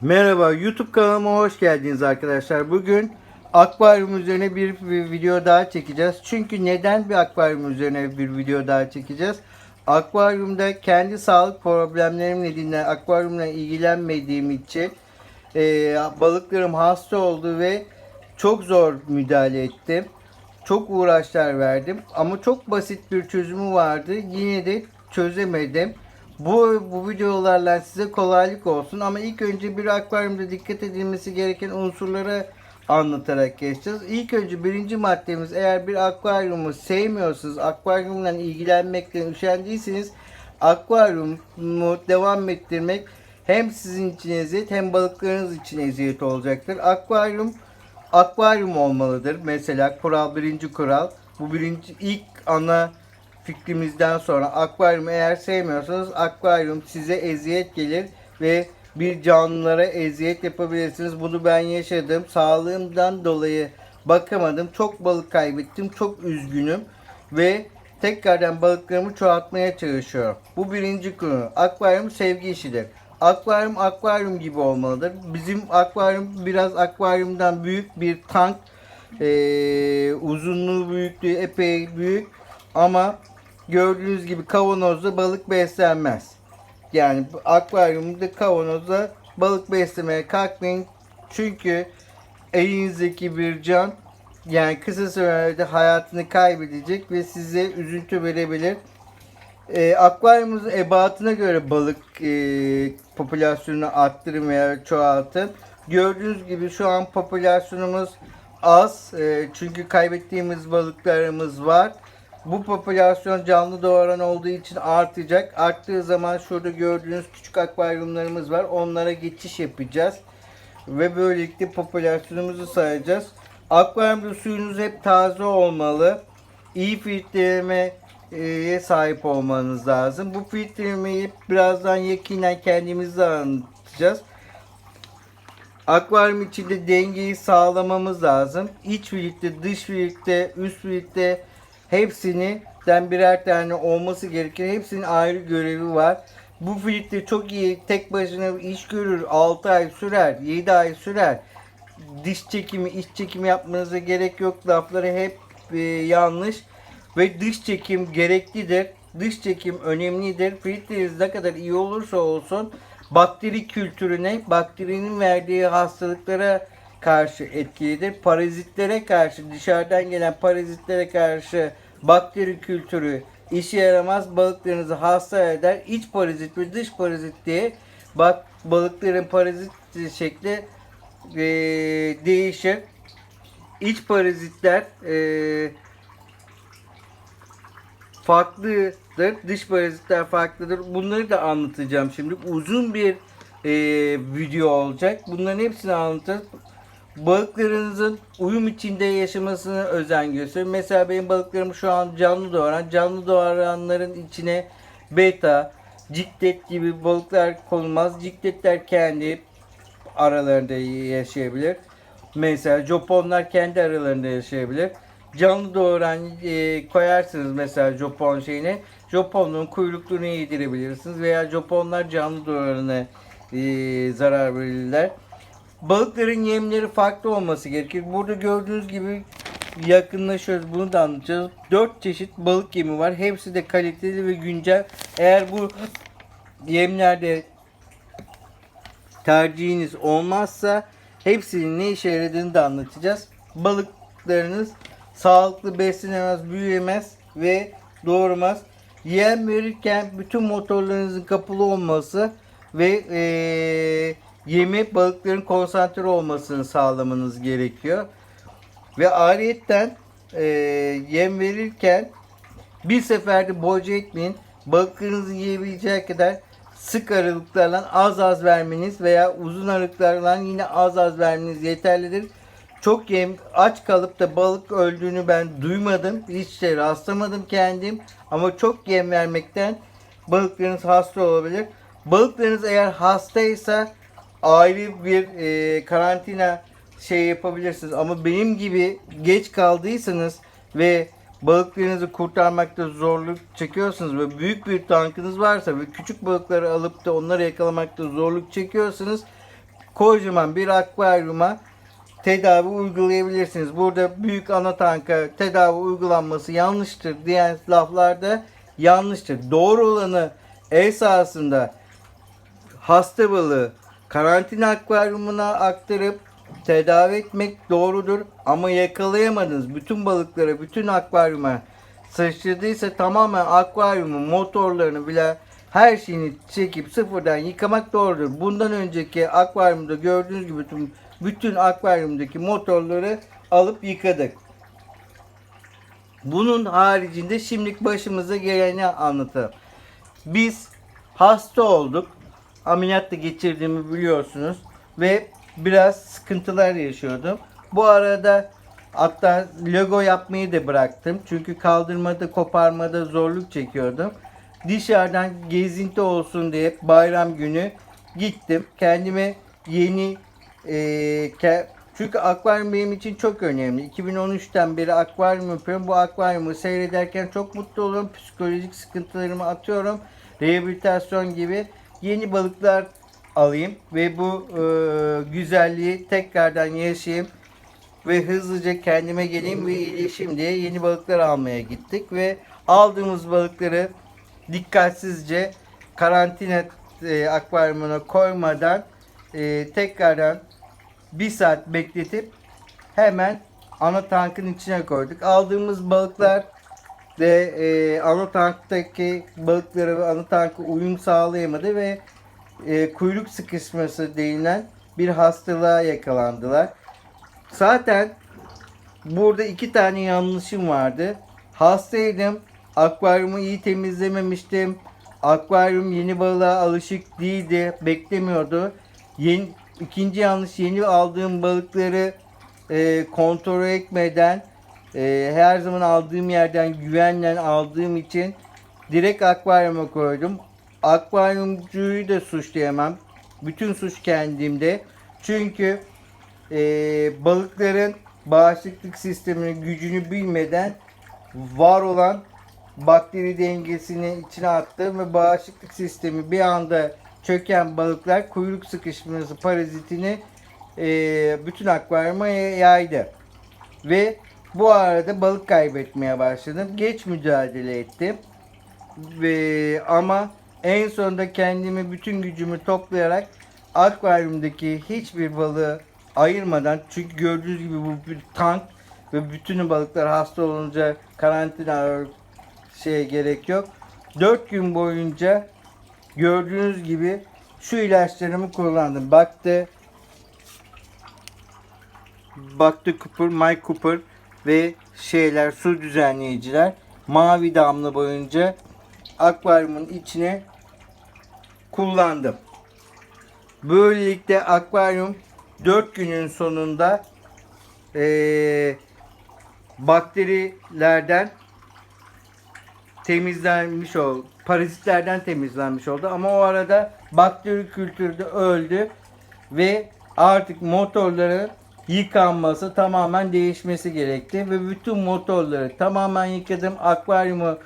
Merhaba YouTube kanalıma hoş geldiniz arkadaşlar. Bugün akvaryum üzerine bir, bir video daha çekeceğiz. Çünkü neden bir akvaryum üzerine bir video daha çekeceğiz? Akvaryumda kendi sağlık problemlerim nedeniyle akvaryumla ilgilenmediğim için e, balıklarım hasta oldu ve çok zor müdahale ettim. Çok uğraşlar verdim ama çok basit bir çözümü vardı. Yine de çözemedim. Bu, bu videolarla size kolaylık olsun ama ilk önce bir akvaryumda dikkat edilmesi gereken unsurları anlatarak geçeceğiz. İlk önce birinci maddemiz eğer bir akvaryumu sevmiyorsanız, akvaryumla ilgilenmekten üşendiyseniz akvaryumu devam ettirmek hem sizin için eziyet hem balıklarınız için eziyet olacaktır. Akvaryum akvaryum olmalıdır. Mesela kural birinci kural. Bu birinci ilk ana fikrimizden sonra akvaryum eğer sevmiyorsanız akvaryum size eziyet gelir ve bir canlılara eziyet yapabilirsiniz. Bunu ben yaşadım. Sağlığımdan dolayı bakamadım. Çok balık kaybettim. Çok üzgünüm ve tekrardan balıklarımı çoğaltmaya çalışıyorum. Bu birinci konu. Akvaryum sevgi işidir. Akvaryum akvaryum gibi olmalıdır. Bizim akvaryum biraz akvaryumdan büyük bir tank. Ee, uzunluğu büyüklüğü epey büyük ama gördüğünüz gibi kavanozda balık beslenmez. Yani akvaryumda kavanozda balık beslemeye kalkmayın. Çünkü elinizdeki bir can yani kısa sürede hayatını kaybedecek ve size üzüntü verebilir. E, akvaryumunuzun ebatına göre balık e, popülasyonunu arttırın veya çoğaltın. Gördüğünüz gibi şu an popülasyonumuz az. E, çünkü kaybettiğimiz balıklarımız var. Bu popülasyon canlı doğuran olduğu için artacak. Arttığı zaman şurada gördüğünüz küçük akvaryumlarımız var. Onlara geçiş yapacağız. Ve böylelikle popülasyonumuzu sayacağız. Akvaryumda suyunuz hep taze olmalı. İyi filtrelemeye sahip olmanız lazım. Bu filtrelemeyi birazdan yakinen kendimiz anlatacağız. Akvaryum içinde dengeyi sağlamamız lazım. İç filtre, dış filtre, üst filtre hepsini den birer tane olması gerekir. Hepsinin ayrı görevi var. Bu filtre çok iyi tek başına iş görür. 6 ay sürer, 7 ay sürer. Diş çekimi, iç çekimi yapmanıza gerek yok. Lafları hep e, yanlış. Ve dış çekim gereklidir. Dış çekim önemlidir. Filtreniz ne kadar iyi olursa olsun bakteri kültürüne, bakterinin verdiği hastalıklara karşı etkilidir. Parazitlere karşı, dışarıdan gelen parazitlere karşı bakteri kültürü işe yaramaz. Balıklarınızı hasta eder. İç parazit ve dış parazit diye bak balıkların parazit şekli e, değişir. İç parazitler e, farklıdır. Dış parazitler farklıdır. Bunları da anlatacağım şimdi. Uzun bir e, video olacak. Bunların hepsini anlatacağız. Balıklarınızın uyum içinde yaşamasına özen gösterin. Mesela benim balıklarım şu an canlı doğuran. Canlı doğuranların içine beta, ciklet gibi balıklar konulmaz. Cikletler kendi aralarında yaşayabilir. Mesela joponlar kendi aralarında yaşayabilir. Canlı doğuran e, koyarsınız mesela jopon şeyine. Joponun kuyrukluğunu yedirebilirsiniz veya joponlar canlı doğurana e, zarar verirler. Balıkların yemleri farklı olması gerekir. Burada gördüğünüz gibi yakınlaşıyoruz. Bunu da anlatacağız. 4 çeşit balık yemi var. Hepsi de kaliteli ve güncel. Eğer bu yemlerde tercihiniz olmazsa hepsinin ne işe yaradığını da anlatacağız. Balıklarınız sağlıklı beslenemez, büyüyemez ve doğurmaz. Yem verirken bütün motorlarınızın kapalı olması ve eee yemi balıkların konsantre olmasını sağlamanız gerekiyor. Ve ayrıyetten eee yem verirken bir seferde boca etmeyin. Balıklarınızın yiyebileceği kadar sık aralıklarla az az vermeniz veya uzun aralıklarla yine az az vermeniz yeterlidir. Çok yem aç kalıp da balık öldüğünü ben duymadım. Hiç de rastlamadım kendim. Ama çok yem vermekten balıklarınız hasta olabilir. Balıklarınız eğer hastaysa ayrı bir e, karantina şey yapabilirsiniz. Ama benim gibi geç kaldıysanız ve balıklarınızı kurtarmakta zorluk çekiyorsunuz ve büyük bir tankınız varsa ve küçük balıkları alıp da onları yakalamakta zorluk çekiyorsanız kocaman bir akvaryuma tedavi uygulayabilirsiniz. Burada büyük ana tanka tedavi uygulanması yanlıştır diyen laflarda yanlıştır. Doğru olanı esasında hasta balığı karantina akvaryumuna aktarıp tedavi etmek doğrudur. Ama yakalayamadınız bütün balıklara, bütün akvaryuma sıçradıysa tamamen akvaryumun motorlarını bile her şeyini çekip sıfırdan yıkamak doğrudur. Bundan önceki akvaryumda gördüğünüz gibi bütün, bütün akvaryumdaki motorları alıp yıkadık. Bunun haricinde şimdilik başımıza geleni anlatalım. Biz hasta olduk. Ameliyat da geçirdiğimi biliyorsunuz. Ve biraz sıkıntılar yaşıyordum. Bu arada hatta logo yapmayı da bıraktım. Çünkü kaldırmada koparmada zorluk çekiyordum. Dışarıdan gezinti olsun diye bayram günü gittim. Kendime yeni e, ke- çünkü akvaryum benim için çok önemli. 2013'ten beri akvaryum yapıyorum. Bu akvaryumu seyrederken çok mutlu oluyorum. Psikolojik sıkıntılarımı atıyorum. Rehabilitasyon gibi yeni balıklar alayım ve bu e, güzelliği tekrardan yaşayayım ve hızlıca kendime geleyim ve iyileşeyim diye yeni balıklar almaya gittik ve aldığımız balıkları dikkatsizce karantina e, akvaryumuna koymadan e, tekrardan bir saat bekletip hemen ana tankın içine koyduk. Aldığımız balıklar ve e, ana tanktaki balıklara ve ana tanka uyum sağlayamadı ve e, kuyruk sıkışması denilen bir hastalığa yakalandılar. Zaten burada iki tane yanlışım vardı. Hastaydım. Akvaryumu iyi temizlememiştim. Akvaryum yeni balığa alışık değildi. Beklemiyordu. Yeni, ikinci yanlış yeni aldığım balıkları e, kontrol etmeden e, her zaman aldığım yerden güvenle aldığım için direkt akvaryuma koydum. Akvaryumcuyu da suçlayamam. Bütün suç kendimde. Çünkü e, balıkların bağışıklık sisteminin gücünü bilmeden var olan bakteri dengesini içine attım ve bağışıklık sistemi bir anda çöken balıklar kuyruk sıkışması parazitini e, bütün akvaryuma yaydı. Ve bu arada balık kaybetmeye başladım. Geç mücadele ettim. Ve ama en sonunda kendimi bütün gücümü toplayarak akvaryumdaki hiçbir balığı ayırmadan çünkü gördüğünüz gibi bu bir tank ve bütün balıklar hasta olunca karantina şeye gerek yok. 4 gün boyunca gördüğünüz gibi şu ilaçlarımı kullandım. Baktı Baktı Cooper, Mike Cooper ve şeyler su düzenleyiciler mavi damla boyunca akvaryumun içine kullandım. Böylelikle akvaryum 4 günün sonunda eee, bakterilerden temizlenmiş oldu. Parazitlerden temizlenmiş oldu. Ama o arada bakteri kültürü de öldü ve artık motorların yıkanması tamamen değişmesi gerekti ve bütün motorları tamamen yıkadım. Akvaryumu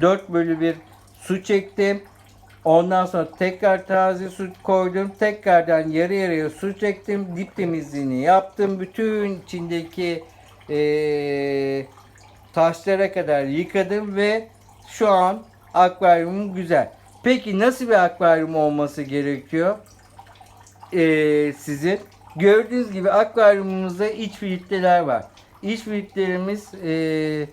4 bölü 1 su çektim. Ondan sonra tekrar taze su koydum. Tekrardan yarı yarıya su çektim. Dip temizliğini yaptım. Bütün içindeki eee, taşlara kadar yıkadım ve şu an akvaryumum güzel. Peki nasıl bir akvaryum olması gerekiyor? Ee, sizin gördüğünüz gibi akvaryumumuzda iç filtreler var. İç filtrelerimiz ee,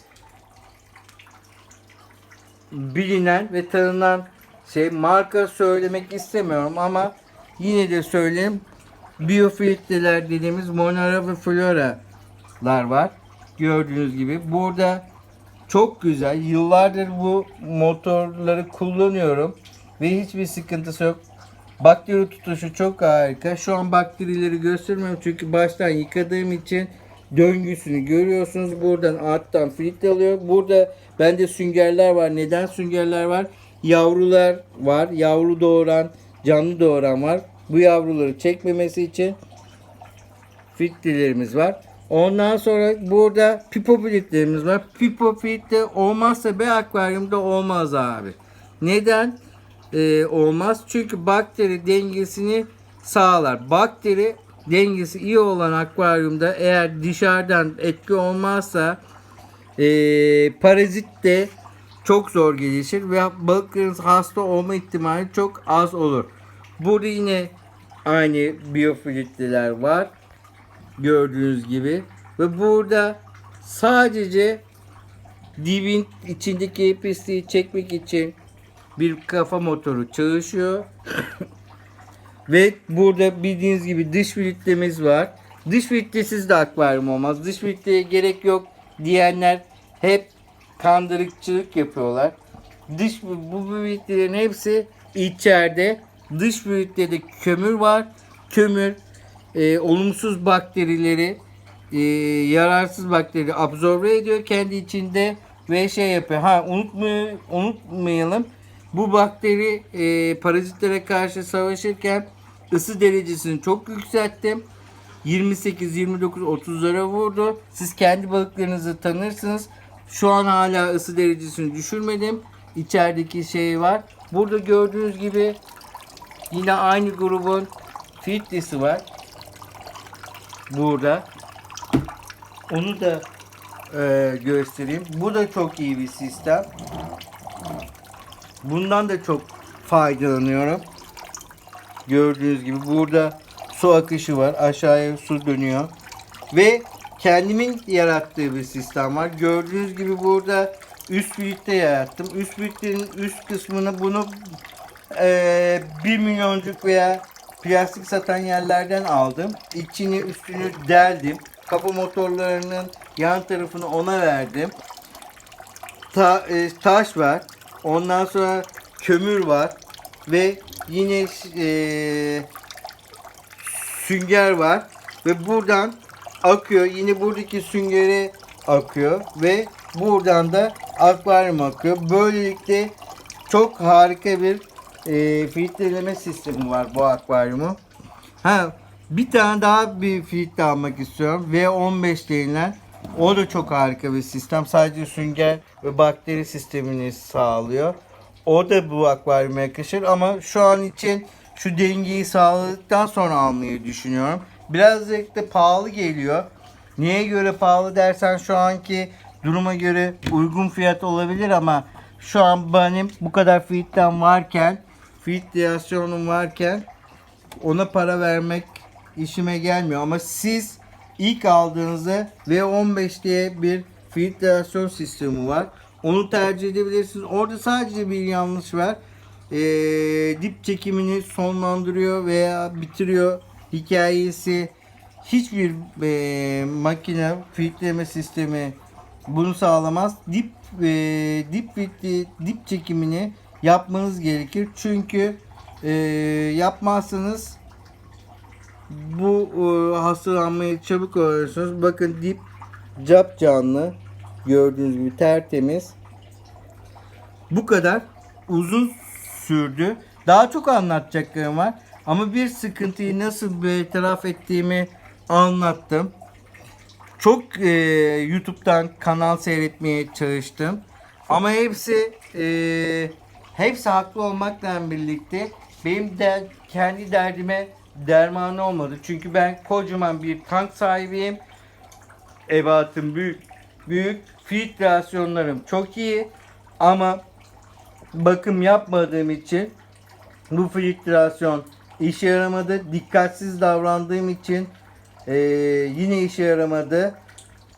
bilinen ve tanınan şey marka söylemek istemiyorum ama yine de söyleyeyim. Biyofiltreler dediğimiz Monera ve Flora'lar var. Gördüğünüz gibi. Burada çok güzel. Yıllardır bu motorları kullanıyorum. Ve hiçbir sıkıntısı yok. Bakteri tutuşu çok harika. Şu an bakterileri göstermiyorum çünkü baştan yıkadığım için döngüsünü görüyorsunuz. Buradan alttan filtre alıyor. Burada bende süngerler var. Neden süngerler var? Yavrular var. Yavru doğuran, canlı doğuran var. Bu yavruları çekmemesi için filtrelerimiz var. Ondan sonra burada pipo filtrelerimiz var. Pipo filtre olmazsa bir akvaryumda olmaz abi. Neden? Ee, olmaz. Çünkü bakteri dengesini sağlar. Bakteri dengesi iyi olan akvaryumda eğer dışarıdan etki olmazsa eee parazit de çok zor gelişir ve balıklarınız hasta olma ihtimali çok az olur. Burada yine aynı biyofilitliler var. Gördüğünüz gibi. Ve burada sadece dibin içindeki pisliği çekmek için bir kafa motoru çalışıyor. Ve burada bildiğiniz gibi dış filtremiz var. Dış filtresiz de akvaryum olmaz. Dış filtreye gerek yok diyenler hep kandırıkçılık yapıyorlar. Dış bu filtrelerin hepsi içeride. Dış filtrede kömür var. Kömür e, olumsuz bakterileri e, yararsız bakteri absorbe ediyor kendi içinde ve şey yapıyor. Ha unutma, unutmayalım. Bu bakteri e, parazitlere karşı savaşırken ısı derecesini çok yükselttim. 28, 29, 30'lara vurdu. Siz kendi balıklarınızı tanırsınız. Şu an hala ısı derecesini düşürmedim. İçerideki şey var. Burada gördüğünüz gibi yine aynı grubun filtresi var. Burada. Onu da e, göstereyim. Bu da çok iyi bir sistem. Bundan da çok faydalanıyorum. Gördüğünüz gibi burada su akışı var. Aşağıya su dönüyor. Ve kendimin yarattığı bir sistem var. Gördüğünüz gibi burada üst büyükte yarattım. Üst büyüklerin üst kısmını bunu eee 1 milyoncuk veya plastik satan yerlerden aldım. İçini üstünü deldim. Kapı motorlarının yan tarafını ona verdim. Ta, e, taş var. Ondan sonra kömür var. Ve yine e, sünger var. Ve buradan akıyor. Yine buradaki süngere akıyor. Ve buradan da akvaryum akıyor. Böylelikle çok harika bir e, filtreleme sistemi var bu akvaryumu. Ha bir tane daha bir filtre almak istiyorum. V15 denilen. O da çok harika bir sistem. Sadece sünger ve bakteri sistemini sağlıyor. O da bu akvaryuma yakışır ama şu an için şu dengeyi sağladıktan sonra almayı düşünüyorum. Birazcık da pahalı geliyor. Neye göre pahalı dersen şu anki duruma göre uygun fiyat olabilir ama şu an benim bu kadar filtrem varken filtrasyonum varken ona para vermek işime gelmiyor. Ama siz ilk aldığınızda V15 diye bir filtrasyon sistemi var. Onu tercih edebilirsiniz. Orada sadece bir yanlış var. Ee, dip çekimini sonlandırıyor veya bitiriyor. Hikayesi hiçbir e, makine filtreleme sistemi bunu sağlamaz. Dip e, dip dip çekimini yapmanız gerekir. Çünkü e, yapmazsanız bu e, hastalanmayı çabuk öğrenirsiniz. Bakın dip cap canlı gördüğünüz gibi tertemiz. Bu kadar uzun sürdü. Daha çok anlatacaklarım var. Ama bir sıkıntıyı nasıl bertaraf ettiğimi anlattım. Çok e, YouTube'dan kanal seyretmeye çalıştım. Ama hepsi e, hepsi haklı olmakla birlikte benim de kendi derdime dermanı olmadı. Çünkü ben kocaman bir tank sahibiyim. Ebatım büyük. Büyük. Filtrasyonlarım çok iyi. Ama bakım yapmadığım için bu filtrasyon işe yaramadı. Dikkatsiz davrandığım için eee, yine işe yaramadı.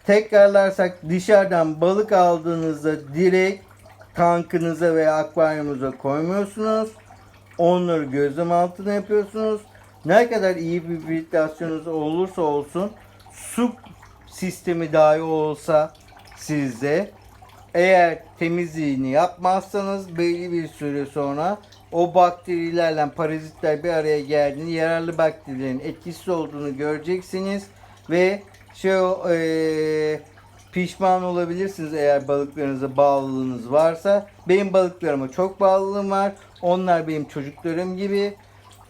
Tekrarlarsak dışarıdan balık aldığınızda direkt tankınıza veya akvaryumunuza koymuyorsunuz. Onları gözlem altına yapıyorsunuz. Ne kadar iyi bir filtrasyonunuz olursa olsun su sistemi dahi olsa sizde eğer temizliğini yapmazsanız belli bir süre sonra o bakterilerle parazitler bir araya geldiğinde yararlı bakterilerin etkisiz olduğunu göreceksiniz ve şey eee, pişman olabilirsiniz eğer balıklarınıza bağlılığınız varsa. Benim balıklarıma çok bağlılığım var. Onlar benim çocuklarım gibi.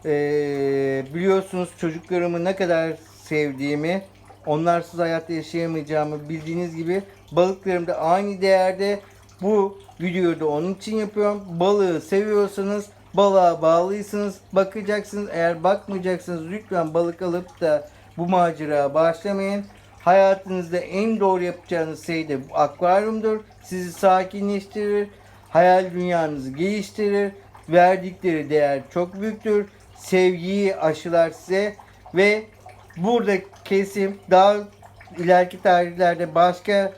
Eee, biliyorsunuz çocuklarımı ne kadar sevdiğimi, onlarsız hayatta yaşayamayacağımı bildiğiniz gibi balıklarım da aynı değerde. Bu videoyu da onun için yapıyorum. Balığı seviyorsanız balığa bağlıysanız bakacaksınız. Eğer bakmayacaksınız lütfen balık alıp da bu macera başlamayın. Hayatınızda en doğru yapacağınız şey de bu akvaryumdur. Sizi sakinleştirir, hayal dünyanızı geliştirir. Verdikleri değer çok büyüktür. Sevgiyi aşılar size ve burada kesim daha ileriki tarihlerde başka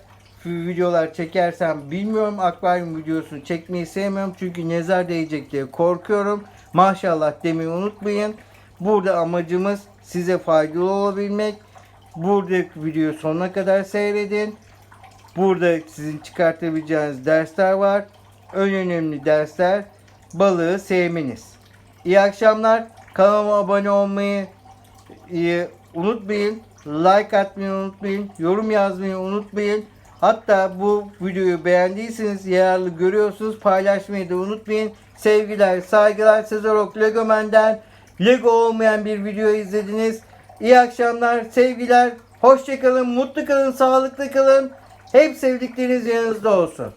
videolar çekersem bilmiyorum akvaryum videosu çekmeyi sevmiyorum çünkü nezar değecek diye korkuyorum. Maşallah demeyi unutmayın. Burada amacımız size faydalı olabilmek. Buradaki videoyu sonuna kadar seyredin. Burada sizin çıkartabileceğiniz dersler var. En önemli dersler balığı sevmeniz. İyi akşamlar. Kanalıma abone olmayı e, unutmayın. Like atmayı unutmayın. Yorum yazmayı unutmayın. Hatta bu videoyu beğendiyseniz yararlı görüyorsunuz. Paylaşmayı da unutmayın. Sevgiler, saygılar. Sezarok Legomen'den Lego olmayan bir video izlediniz. İyi akşamlar, sevgiler. Hoşçakalın, mutlu kalın, sağlıklı kalın. Hep sevdikleriniz yanınızda olsun.